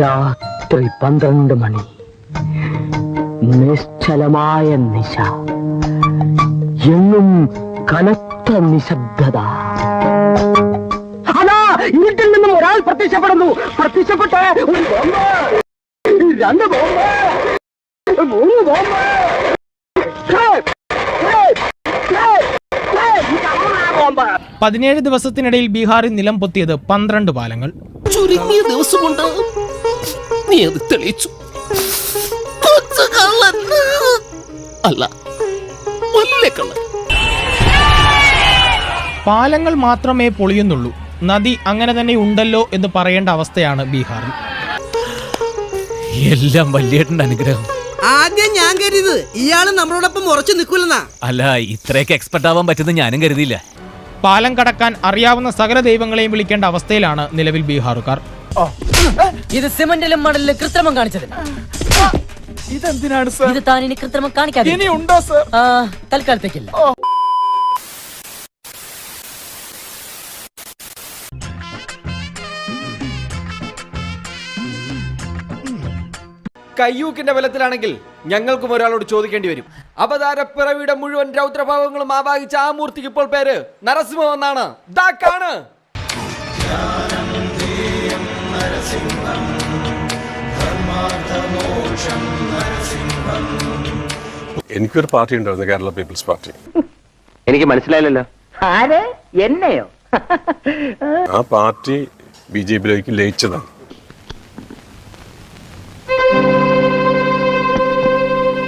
രാത്രി പന്ത്രണ്ട് മണി. നിശ്ചലമായ നിശ. എങ്ങും കനത്ത നിശബ്ദത. അതാ ഇരുട്ടിൽ നിന്നും ഒരാൾ പ്രത്യക്ഷപ്പെടുന്നു. പ്രത്യക്ഷപ്പെട്ട് ഒരു ബോംബ്. രണ്ട് ബോംബ്. മൂന്ന് ബോംബ്. പതിനേഴ് ദിവസത്തിനിടയിൽ ബീഹാറിൽ നിലം പൊത്തിയത് പന്ത്രണ്ട് പാലങ്ങൾ. ചുരുങ്ങിയ ദിവസം കൊണ്ട് നീ അത് തെളിയിച്ചു. അല്ല വലിയ കള്ളൻ പാലങ്ങൾ മാത്രമേ പൊളിയുന്നുള്ളൂ. നദി അങ്ങനെ തന്നെ ഉണ്ടല്ലോ എന്ന് പറയേണ്ട അവസ്ഥയാണ് ബീഹാറിൽ. എല്ലാം വല്യേട്ടന്റെ അനുഗ്രഹം. ആദ്യം ഞാൻ കരുത് ഇയാൾ നമ്മളോടൊപ്പം ഉറച്ചു നിൽക്കില്ലെന്നാ അല്ല ഇത്രയൊക്കെ എക്സ്പെർട്ട് ആവാൻ പറ്റുന്ന ഞാനും കരുതിയില്ല. പാലം കടക്കാൻ അറിയാവുന്ന സകല ദൈവങ്ങളെയും വിളിക്കേണ്ട അവസ്ഥയിലാണ് നിലവിൽ ബീഹാറുകാർ. ഇത് സിമന്റിലും മണലിലും കൃത്രിമം കാണിച്ചത്. ഇതെന്തിനാണ് ഇത് താൻ ഇനി കൃത്രിമം കാണിക്കാതെ ഉണ്ടോ സർ? ആ, തൽക്കാലത്തേക്കില്ല. കയ്യൂക്കിന്റെ ബലത്തിലാണെങ്കിൽ ഞങ്ങൾക്കും ഒരാളോട് ചോദിക്കേണ്ടി വരും. അവതാരപ്പിറവിയുടെ മുഴുവൻ രൗദ്രഭാവങ്ങളും ആവാഹിച്ച ആ മൂർത്തിക്ക് ഇപ്പോൾ പേര് നരസിംഹം എന്നാണ്. ദാ കാണ്. എനിക്കൊരു പാർട്ടി ഉണ്ടായിരുന്നു കേരള പീപ്പിൾസ് പാർട്ടി. എനിക്ക് മനസ്സിലായില്ലല്ലോ. ആരെ? എന്നെയോ? ആ പാർട്ടി ബി ജെ പിയിലേക്ക് ലയിച്ചതാണ്.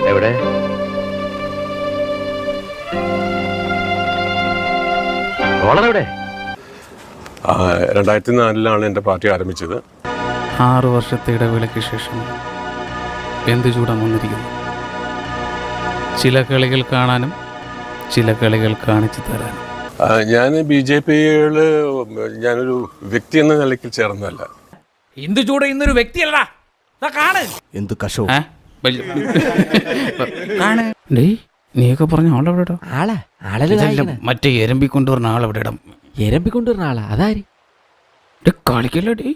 എവിടെ? വളരെ ആ, രണ്ടായിരത്തി നാലിലാണ് എന്റെ പാർട്ടി ആരംഭിച്ചത്. ആറു വർഷത്തെ ഇടവേളയ്ക്ക് ശേഷം എന്ത് ചൂടാൻ വന്നിരിക്കുന്നു. ചില കളികൾ കാണാനും ചില കളികൾ കാണിച്ചു തരാനും. ഞാൻ ബി ജെ പിയിൽ ഞാനൊരു വ്യക്തി എന്ന നിലയ്ക്ക് ചേർന്നതല്ല. എന്ത് ചൂട് ഇന്നൊരു വ്യക്തിയല്ലടാ. കാണ്. എന്ത് കഷോ? കാണ്. നീയൊക്കെ പറഞ്ഞ ആളെവിടെടാ? ആളാ ആളല്ല മറ്റേ എരമ്പി കൊണ്ടുവരുന്ന ആളെവിടെ എരമ്പി കൊണ്ടുവരുന്ന ആളാ അതാര്? കളിക്കല്ലേ ഡേ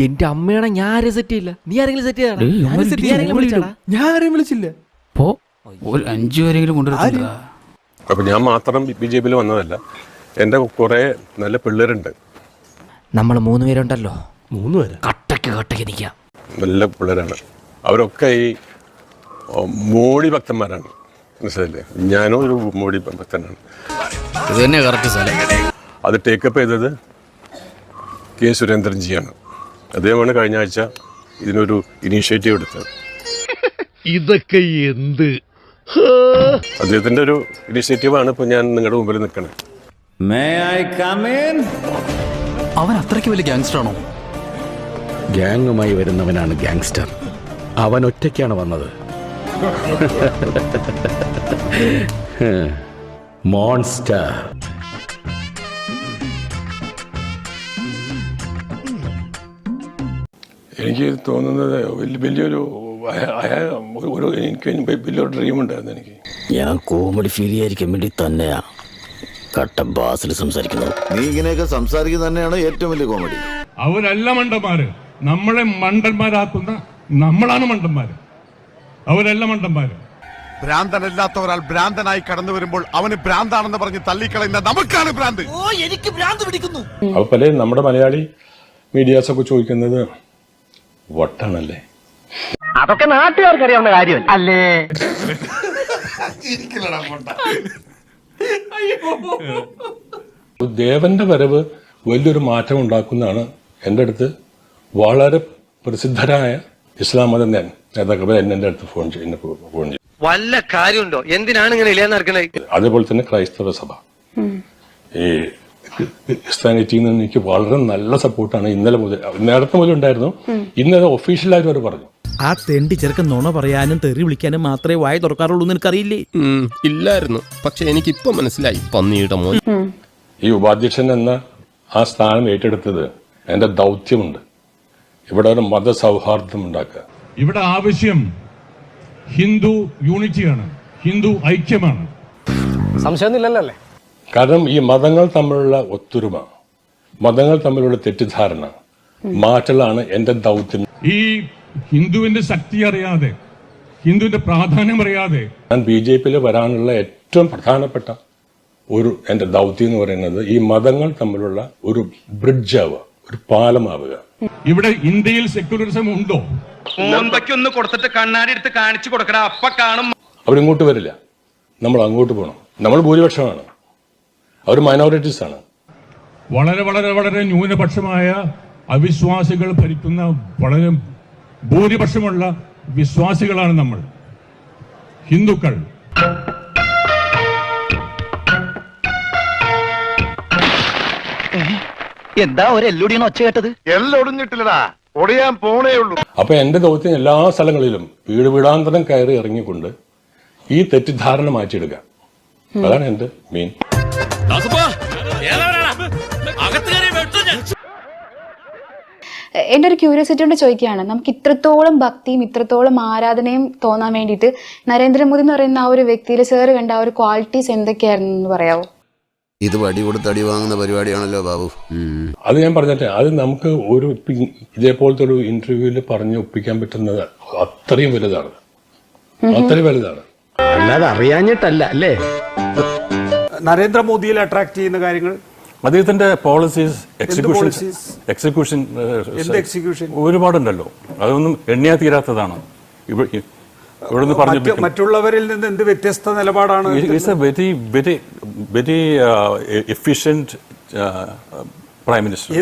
എന്റെ അമ്മയുടെ ഞാൻ ആരെയും സെറ്റ് ചെയ്യില്ല. നീ ആരെങ്കിലും സെറ്റ് ഡേയ്, അവന്മാര് ആരെങ്കിലും വിളിച്ചിടാ. ഞാൻ ആരെയും വിളിച്ചില്ല. പോ. ഒരു അഞ്ചു പേരെങ്കിലും കൊണ്ടുവരുന്നുണ്ടാ അപ്പോൾ ഞാൻ മാത്രം ബി ജെ പിയിൽ വന്നതല്ല. എന്റെ കുറെ നല്ല പിള്ളേരുണ്ട്. നമ്മൾ മൂന്ന് പേരുണ്ടല്ലോ. മൂന്ന് പേര്? കട്ടക്ക് കട്ടക്ക് നിൽക്കാം നല്ല പിള്ളേരാണ്. അവരൊക്കെ ഈ ഓ, മോഡി ഭക്തന്മാരാണ്. മനസ്സിലല്ലേ ഞാനും ഒരു മോഡി ഭക്തനാണ്. ഇത് തന്നെ കറക്റ്റ് സ്ഥലം. അത് ടേക്കപ്പ് ചെയ്തത് കെ സുരേന്ദ്രൻജിയാണ്. അദ്ദേഹമാണ് കഴിഞ്ഞ ആഴ്ച ഇതിനൊരു ഇനീഷ്യേറ്റീവ് എടുത്തത് ഇതൊക്കെ എന്ത് അദ്ദേഹത്തിന്റെ ഒരു ഇനീഷ്യേറ്റീവാണ് ഇപ്പോൾ ഞാൻ നിങ്ങളുടെ മുമ്പിൽ നിൽക്കുന്നത് അവൻ അത്രയ്ക്ക് വലിയ ഗാങ്സ്റ്റർ ആണോ ഗ്യാങ്ങുമായി വരുന്നവനാണ് ഗാങ്സ്റ്റർ അവൻ ഒറ്റയ്ക്കാണ് വന്നത് മോൺസ്റ്റർ എനിക്ക് തോന്നുന്നത് വലിയ വലിയൊരു ഒരു- ഒരു എനിക്ക് വലിയൊരു ഡ്രീം ഉണ്ടായിരുന്നു എനിക്ക്. ഞാൻ കോമഡി ഫീൽ ചെയ്യാതിരിക്കാൻ വേണ്ടി തന്നെയാ. കട്ട ബാസിൽ സംസാരിക്കുന്നത്. നീ ഇങ്ങനെയൊക്കെ സംസാരിക്കുന്നത് തന്നെയാണ് ഏറ്റവും വലിയ കോമഡി അവരല്ല മണ്ടന്മാര്. നമ്മളെ മണ്ടന്മാരാക്കുന്ന നമ്മളാണ് മണ്ടന്മാര്. അവരല്ല മണ്ടന്മാര്. ഭ്രാന്തനല്ലാത്ത ഒരാൾ ഭ്രാന്തനായി കടന്നു വരുമ്പോൾ അവന് ഭ്രാന്താണെന്ന് പറഞ്ഞ് തള്ളിക്കളയുന്ന നമുക്കാണ് ഭ്രാന്ത്. ഓ എനിക്ക് ഭ്രാന്ത് പിടിക്കുന്നു. അപ്പോൾ പല നമ്മുടെ മലയാളി മീഡിയാസൊക്കെ ചോദിക്കുന്നത് വട്ടാണല്ലേ? അതൊക്കെ നാട്ടുകാർക്ക് അറിയാവുന്ന കാര്യം അല്ലേ ദേവന്റെ വരവ് വലിയൊരു മാറ്റം ഉണ്ടാക്കുന്നതാണ് എന്റെ അടുത്ത് വളരെ പ്രസിദ്ധരായ ഇസ്ലാം മത ഞാൻ നേതാക്കൾ എന്നെ എന്റെ അടുത്ത് ഫോൺ ചെയ്യുന്ന ഫോൺ ചെയ്തു. വല്ല കാര്യമുണ്ടോ? എന്തിനാണ് ഇങ്ങനെ ഇല്ലാന്ന് അതേപോലെ തന്നെ ക്രൈസ്തവ സഭ. ഈ ക്രിസ്ത്യാനിറ്റിയിൽ നിന്ന് എനിക്ക് വളരെ നല്ല സപ്പോർട്ടാണ് ഇന്നലെ മുതൽ നേരത്തെ മുതൽ ഉണ്ടായിരുന്നു. ഇന്നത് ഒഫീഷ്യലായിട്ട് അവർ പറഞ്ഞു. ആ തെണ്ടി ചെറുക്കൻ നുണ പറയാനും തെറി വിളിക്കാനും മാത്രമേ വായ തുറക്കാറുള്ളൂ എന്ന് എനിക്കറിയില്ലേ? ഇല്ലായിരുന്നു. പക്ഷെ എനിക്ക് ഇപ്പൊ മനസ്സിലായി. പന്നിയുടെ മോൻ. ഈ ഉപാധ്യക്ഷൻ എന്ന ആ സ്ഥാനം ഏറ്റെടുത്തത് എന്റെ ദൗത്യമുണ്ട്. ഇവിടെ ഒരു മതസൗഹാർദ്ദം ഉണ്ടാക്കുക. ഇവിടെ ആവശ്യം ഹിന്ദു യൂണിറ്റിയാണ്. ഹിന്ദു ഐക്യമാണ്. സംശയമൊന്നുമില്ലല്ലോ കാരണം ഈ മതങ്ങൾ തമ്മിലുള്ള ഒത്തൊരുമ മതങ്ങൾ തമ്മിലുള്ള തെറ്റിദ്ധാരണ മാറ്റലാണ് എന്റെ ദൗത്യം. ഈ ഹിന്ദുവിന്റെ ശക്തി അറിയാതെ ഹിന്ദുവിന്റെ പ്രാധാന്യം അറിയാതെ ഞാൻ ബി ജെ പിയിൽ വരാനുള്ള ഏറ്റവും പ്രധാനപ്പെട്ട ഒരു എന്റെ ദൗത്യം എന്ന് പറയുന്നത് ഈ മതങ്ങൾ തമ്മിലുള്ള ഒരു ബ്രിഡ്ജ് ആവുക ഒരു പാലമാവുക. ഇവിടെ ഇന്ത്യയിൽ സെക്യുലറിസം ഉണ്ടോ? ഒന്ന് കൊടുത്തിട്ട് കണ്ണാടി എടുത്ത് കാണിച്ചു കൊടുക്കടാ അപ്പ കാണും. അവരിങ്ങോട്ട് വരില്ല. നമ്മൾ അങ്ങോട്ട് പോകണം നമ്മൾ ഭൂരിപക്ഷമാണ്. അവർ മൈനോറിറ്റീസ് ആണ്. വളരെ വളരെ വളരെ ന്യൂനപക്ഷമായ അവിശ്വാസികൾ ഭരിക്കുന്ന വളരെ ഭൂരിപക്ഷമുള്ള വിശ്വാസികളാണ് നമ്മൾ. ഹിന്ദുക്കൾ. എന്താ ഒരു എല്ലൊടിയാണ് ഒച്ച കേട്ടത്? എല്ലൊടിഞ്ഞിട്ടില്ലടാ ഒടിയാൻ പോണേ ഉള്ളൂ. അപ്പൊ എന്റെ ദൗത്യം എല്ലാ സ്ഥലങ്ങളിലും വീട് വീടാന്തരം കയറി ഇറങ്ങിക്കൊണ്ട് ഈ തെറ്റിദ്ധാരണ മാറ്റിയെടുക്കുക. അതാണ് എന്റെ മെയിൻ എന്റെ ഒരു ക്യൂരിയോസിറ്റി കൊണ്ട് ചോദിക്കുകയാണ്. നമുക്ക് ഇത്രത്തോളം ഭക്തിയും ഇത്രത്തോളം ആരാധനയും തോന്നാൻ വേണ്ടിയിട്ട് നരേന്ദ്രമോദി എന്ന് പറയുന്ന ആ ഒരു വ്യക്തിയിൽ സാറ് കണ്ട ആ ഒരു ക്വാളിറ്റീസ് എന്തൊക്കെയായിരുന്നു എന്ന് പറയാവോ? ഇത് വടി കൊടുത്ത് അടി വാങ്ങുന്ന പരിപാടിയാണല്ലോ ബാബു. അത് ഞാൻ പറഞ്ഞിട്ട് അത് നമുക്ക് ഒരു ഇതേപോലത്തെ ഒരു ഇന്റർവ്യൂവിൽ പറഞ്ഞ് ഒപ്പിക്കാൻ പറ്റുന്നത് അത്രയും വലുതാണ്. അത്രയും വലുതാണ്. അല്ലാതെ അറിയാഞ്ഞിട്ടല്ല അല്ലേ? നരേന്ദ്രമോദിയിൽ അട്രാക്ട് ചെയ്യുന്ന കാര്യങ്ങൾ അദ്ദേഹത്തിന്റെ പോളിസീസ് എക്സിക്യൂഷൻ- എക്സിക്യൂഷൻ എക്സിക്യൂഷൻ? ഒരുപാടുണ്ടല്ലോ. അതൊന്നും എണ്ണിയാ തീരാത്തതാണ്. ഇവിടുന്ന് പറഞ്ഞു മറ്റുള്ളവരിൽ നിന്ന് എന്ത് വ്യത്യസ്ത നിലപാടാണ് it's a very very very efficient prime minister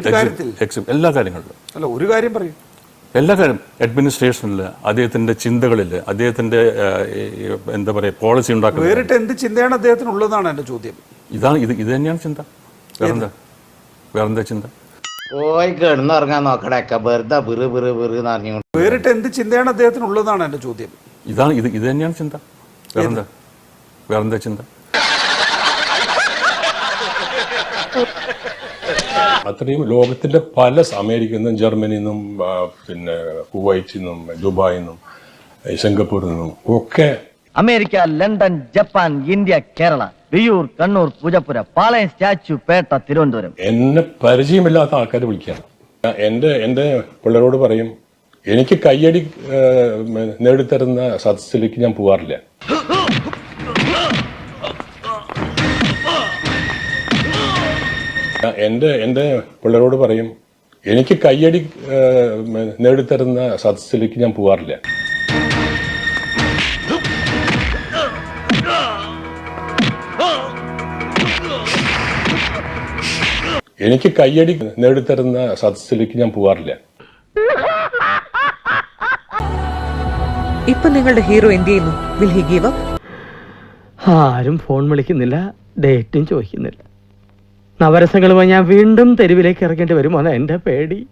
എല്ലാ കാര്യങ്ങളിലും. അല്ല ഒരു കാര്യം പറയും. എല്ലാ കാര്യം അഡ്മിനിസ്ട്രേഷനിൽ അദ്ദേഹത്തിന്റെ ചിന്തകളിൽ അദ്ദേഹത്തിന്റെ എന്താ പറയുക പോളിസി ഉണ്ടാക്കുന്നത്. വേറിട്ട് എന്ത് ചിന്തയാണ് അദ്ദേഹത്തിനുള്ളതാണ് എന്റെ ചോദ്യം. ഇതാണ് ഇത് ഇത് തന്നെയാണ് ചിന്ത. വേറെന്താ? വേറെന്താ ചിന്ത? പോയി കിടന്നുറങ്ങാൻ നോക്കടക്ക വെറുതെ ബിറ് ബിറ് ബിറ് എന്ന് അറിഞ്ഞു വേറിട്ട് എന്ത് ചിന്തയാണ് അദ്ദേഹത്തിന് ഉള്ളതാണ് എന്റെ ചോദ്യം. ഇതാണ് ഇത് ഇത് തന്നെയാണ് ചിന്ത. വേറെന്താ? വേറെന്താ ചിന്ത? അത്രയും ലോകത്തിന്റെ പല അമേരിക്കയിൽ നിന്നും ജർമ്മനിയിൽ നിന്നും പിന്നെ കുവൈറ്റിൽ നിന്നും ദുബായിൽ നിന്നും സിംഗപ്പൂരിൽ നിന്നും ഒക്കെ America London Japan India Kerala Viyyur Kannur Poojappura Palayam Statue Pettah Thiruvananthapuram. എന്നെ പരിചയമില്ലാത്ത ആൾക്കാർ വിളിക്കാം എന്റെ എന്റെ പിള്ളേരോട് പറയും എനിക്ക് കയ്യടി നേടിത്തരുന്ന സദസ്സിലേക്ക് ഞാൻ പോവാറില്ല. എന്റെ എന്റെ പിള്ളേരോട് പറയും എനിക്ക് കയ്യടി നേടിത്തരുന്ന സദസ്സിലേക്ക് ഞാൻ പോവാറില്ല. എനിക്ക് കയ്യടി നേടിത്തരുന്ന സദസ്സിലേക്ക് ഞാൻ പോവാറില്ല. ഇപ്പൊ നിങ്ങളുടെ ഹീറോ എന്ത് ചെയ്യുന്നു? Will he give up. ആരും ഫോൺ വിളിക്കുന്നില്ല ഡേറ്റും ചോദിക്കുന്നില്ല. നവരസങ്ങളുമായി ഞാൻ വീണ്ടും തെരുവിലേക്ക് ഇറങ്ങേണ്ടി വരുമോ എന്റെ പേടി.